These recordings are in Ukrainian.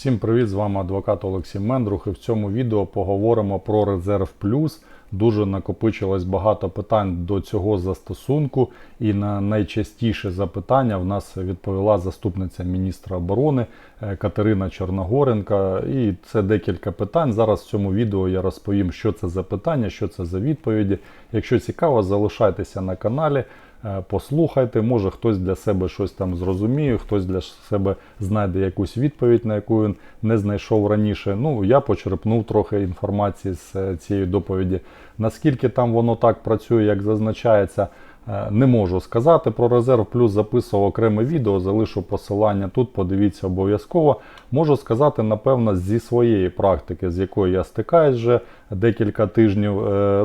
Всім привіт! З вами адвокат Олексій Мендрух. І в цьому відео поговоримо про резерв плюс. Дуже накопичилось багато питань до цього застосунку, і на найчастіше запитання в нас відповіла заступниця міністра оборони е, Катерина Чорногоренка. І це декілька питань. Зараз в цьому відео я розповім, що це за питання, що це за відповіді. Якщо цікаво, залишайтеся на каналі. Е, Послухайте, може хтось для себе щось там зрозуміє, хтось для себе знайде якусь відповідь, на яку він не знайшов раніше. Ну, я почерпнув трохи інформації з е, цієї доповіді. Наскільки там воно так працює, як зазначається, е, не можу сказати. Про резерв плюс записував окреме відео, залишу посилання тут, подивіться обов'язково. Можу сказати, напевно, зі своєї практики, з якою я стикаюсь вже декілька тижнів,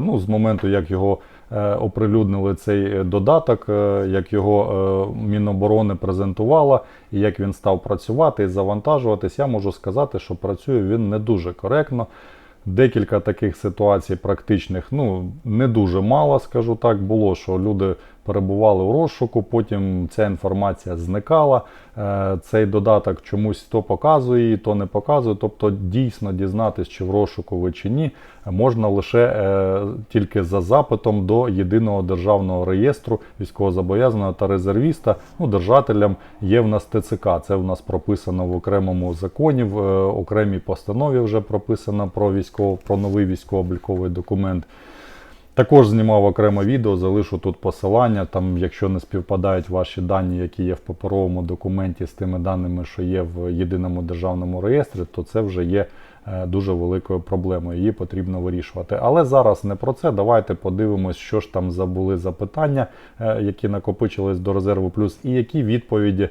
ну, з моменту, як його оприлюднили цей додаток, е, як його е, Міноборони презентувала, і як він став працювати і завантажуватись, я можу сказати, що працює він не дуже коректно. Декілька таких ситуацій практичних, ну не дуже мало, скажу так, було, що люди перебували у розшуку, потім ця інформація зникала. Е, Цей додаток чомусь то показує то не показує. Тобто дійсно дізнатись, чи в розшуку ви чи ні, можна лише е, тільки за запитом до єдиного державного реєстру військовозобов'язаного та резервіста. Ну, держателям є в нас ТЦК. Це в нас прописано в окремому законі, в е, окремій постанові вже прописано про військово, про новий військово-обліковий документ. Також знімав окреме відео, залишу тут посилання. Там, якщо не співпадають ваші дані, які є в паперовому документі з тими даними, що є в єдиному державному реєстрі, то це вже є е, дуже великою проблемою. Її потрібно вирішувати. Але зараз не про це. Давайте подивимось, що ж там забули запитання, е, які накопичились до резерву плюс, і які відповіді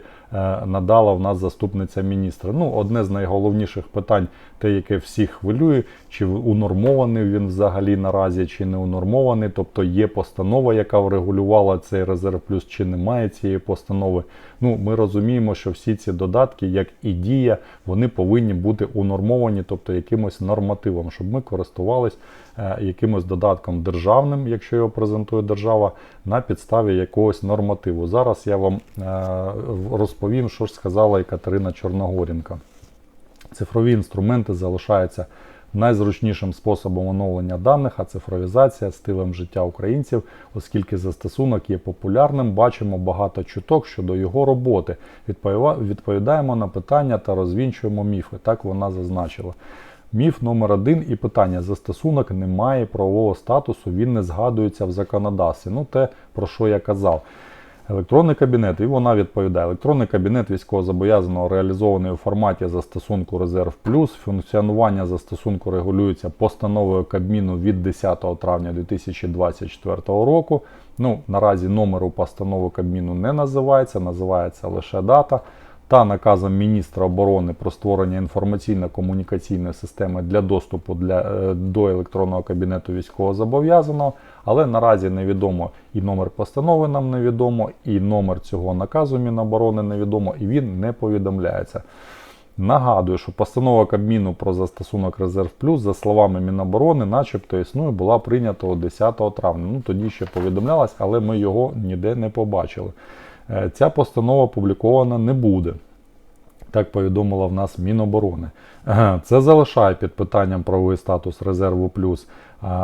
надала в нас заступниця міністра. Ну, одне з найголовніших питань, те, яке всіх хвилює, чи унормований він взагалі наразі, чи не унормований. Тобто є постанова, яка врегулювала цей резерв плюс, чи немає цієї постанови. Ну, ми розуміємо, що всі ці додатки, як і дія, вони повинні бути унормовані, тобто якимось нормативом, щоб ми користувались е, якимось додатком державним, якщо його презентує держава, на підставі якогось нормативу. Зараз я вам е, розповім, що ж сказала і Катерина Чорногорінка. Цифрові інструменти залишаються найзручнішим способом оновлення даних, а цифровізація стилем життя українців, оскільки застосунок є популярним, бачимо багато чуток щодо його роботи. Відповідаємо на питання та розвінчуємо міфи. Так вона зазначила. Міф номер один і питання: застосунок не має правового статусу, він не згадується в законодавстві. Ну, те, про що я казав. Електронний кабінет, і вона відповідає. Електронний кабінет військовозобов'язаного реалізований у форматі застосунку Резерв Плюс. Функціонування застосунку регулюється постановою Кабміну від 10 травня 2024 року. Ну, наразі номеру постанови Кабміну не називається, називається лише дата. Та наказом міністра оборони про створення інформаційно-комунікаційної системи для доступу для, е, до електронного кабінету військовозобов'язаного, але наразі невідомо і номер постанови нам невідомо, і номер цього наказу Міноборони невідомо, і він не повідомляється. Нагадую, що постанова Кабміну про застосунок Резерв Плюс, за словами Міноборони, начебто існує, була прийнята 10 травня. Ну тоді ще повідомлялась, але ми його ніде не побачили. Е, Ця постанова опублікована не буде. Так повідомила в нас Міноборони. Е, Це залишає під питанням правовий статус резерву плюс.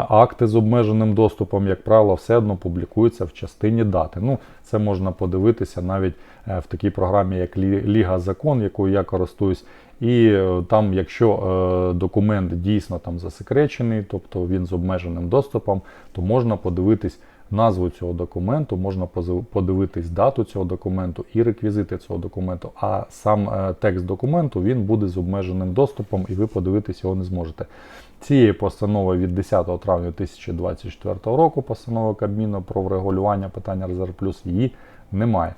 Акти з обмеженим доступом, як правило, все одно публікуються в частині дати. Ну, це можна подивитися навіть е, в такій програмі, як Ліга Закон, якою я користуюсь. І е, там, якщо е, документ дійсно там засекречений, тобто він з обмеженим доступом, то можна подивитись назву цього документу, можна подивитись дату цього документу і реквізити цього документу. А сам текст документу він буде з обмеженим доступом, і ви подивитись його не зможете. Цієї постанови від 10 травня 2024 року, постанови Кабміну про врегулювання питання резерв плюс її немає.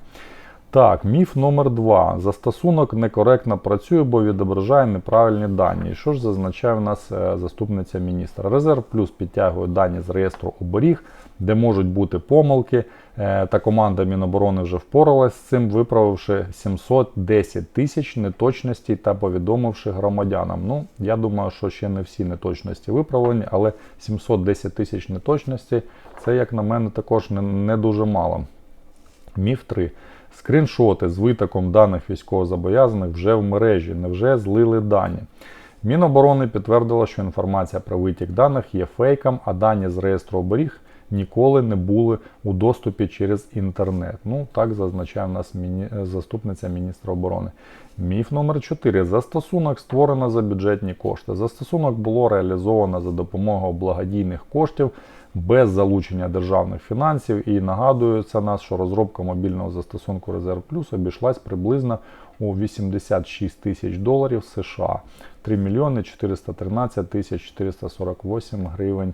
Так, міф номер два. Застосунок некоректно працює, бо відображає неправильні дані. Що ж зазначає в нас е, заступниця міністра? Резерв плюс підтягує дані з реєстру оберіг, де можуть бути помилки. Е, Та команда Міноборони вже впоралась з цим, виправивши 710 тисяч неточностей та повідомивши громадянам. Ну, я думаю, що ще не всі неточності виправлені, але 710 тисяч неточностей це, як на мене, також не, не дуже мало. Міф 3. Скріншоти з витоком даних військовозобов'язаних вже в мережі, невже злили дані. Міноборони підтвердила, що інформація про витік даних є фейком, а дані з реєстру оберіг ніколи не були у доступі через інтернет. Ну, так зазначає в нас міні... заступниця міністра оборони. Міф номер 4. Застосунок створено за бюджетні кошти. Застосунок було реалізовано за допомогою благодійних коштів без залучення державних фінансів. І нагадую це нас, що розробка мобільного застосунку Резерв Плюс обійшлась приблизно у 86 тисяч доларів США. 3 мільйони 413 тисяч 448 гривень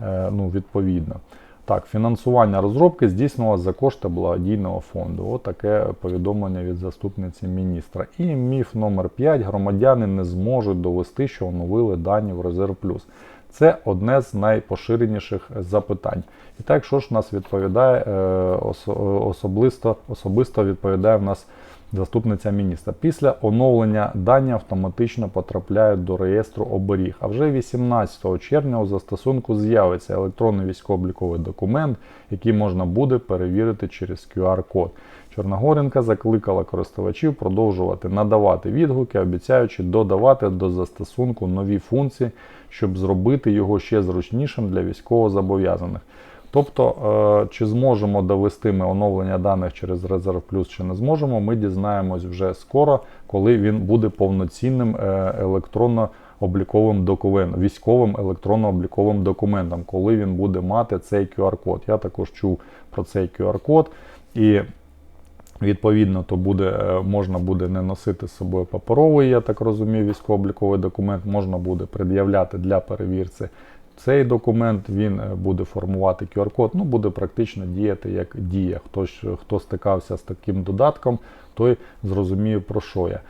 е, ну, відповідно. Так, фінансування розробки здійснювалося за кошти благодійного фонду. Отаке повідомлення від заступниці міністра. І міф номер 5. Громадяни не зможуть довести, що оновили дані в Резерв Плюс. Це одне з найпоширеніших запитань. І так, що ж нас відповідає е, особисто, особисто відповідає в нас заступниця міністра. Після оновлення дані автоматично потрапляють до реєстру оберіг. А вже 18 червня у застосунку з'явиться електронний військово-обліковий документ, який можна буде перевірити через QR-код. Чорногоренка закликала користувачів продовжувати надавати відгуки, обіцяючи додавати до застосунку нові функції, щоб зробити його ще зручнішим для військовозобов'язаних. Тобто, е, чи зможемо довести ми оновлення даних через Резерв Плюс, чи не зможемо, ми дізнаємось вже скоро, коли він буде повноцінним е, електронно-обліковим документом, військовим електронно-обліковим документом, коли він буде мати цей QR-код. Я також чув про цей QR-код. і Відповідно, то буде, е, можна буде не носити з собою паперовий, я так розумію, військово-обліковий документ, можна буде пред'являти для перевірці цей документ, він е, буде формувати QR-код, ну буде практично діяти як дія. Хтось, хто стикався з таким додатком, той зрозуміє, про що я.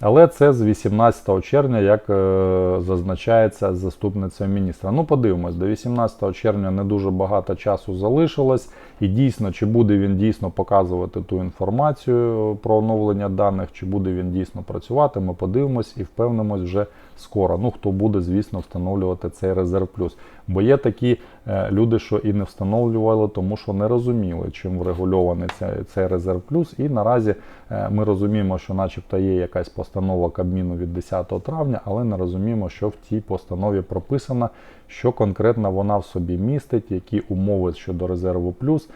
Але це з 18 червня, як е, зазначається заступниця міністра. Ну, подивимось, до 18 червня не дуже багато часу залишилось. І дійсно, чи буде він дійсно показувати ту інформацію про оновлення даних, чи буде він дійсно працювати, ми подивимось і впевнимось вже скоро. Ну, хто буде, звісно, встановлювати цей резерв плюс. Бо є такі е, люди, що і не встановлювали, тому що не розуміли, чим врегульований цей, резерв плюс. І наразі е, ми розуміємо, що, начебто, є якась постанова Кабміну від 10 травня, але не розуміємо, що в тій постанові прописано, що конкретно вона в собі містить, які умови щодо резерву плюс.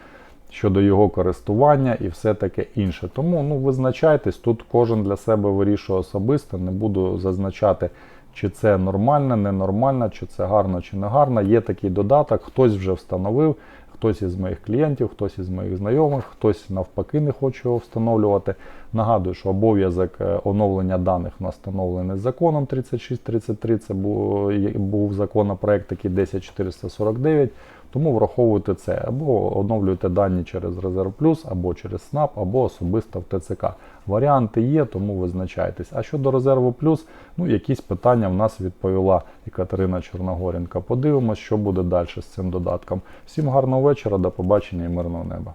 Щодо його користування і все таке інше. Тому ну, визначайтесь, тут кожен для себе вирішує особисто, не буду зазначати, чи це нормально, ненормально, чи це гарно, чи не гарно. Є такий додаток, хтось вже встановив, хтось із моїх клієнтів, хтось із моїх знайомих, хтось навпаки не хоче його встановлювати. Нагадую, що обов'язок е, оновлення даних у нас встановлений законом 3633, це був, законопроект який 10449. Тому враховуйте це або оновлюйте дані через Резерв Плюс, або через СНАП, або особисто в ТЦК. Варіанти є, тому визначайтесь. А щодо резерву плюс, ну якісь питання в нас відповіла і Катерина Чорногоренка. Подивимось, що буде далі з цим додатком. Всім гарного вечора, до побачення і мирного неба.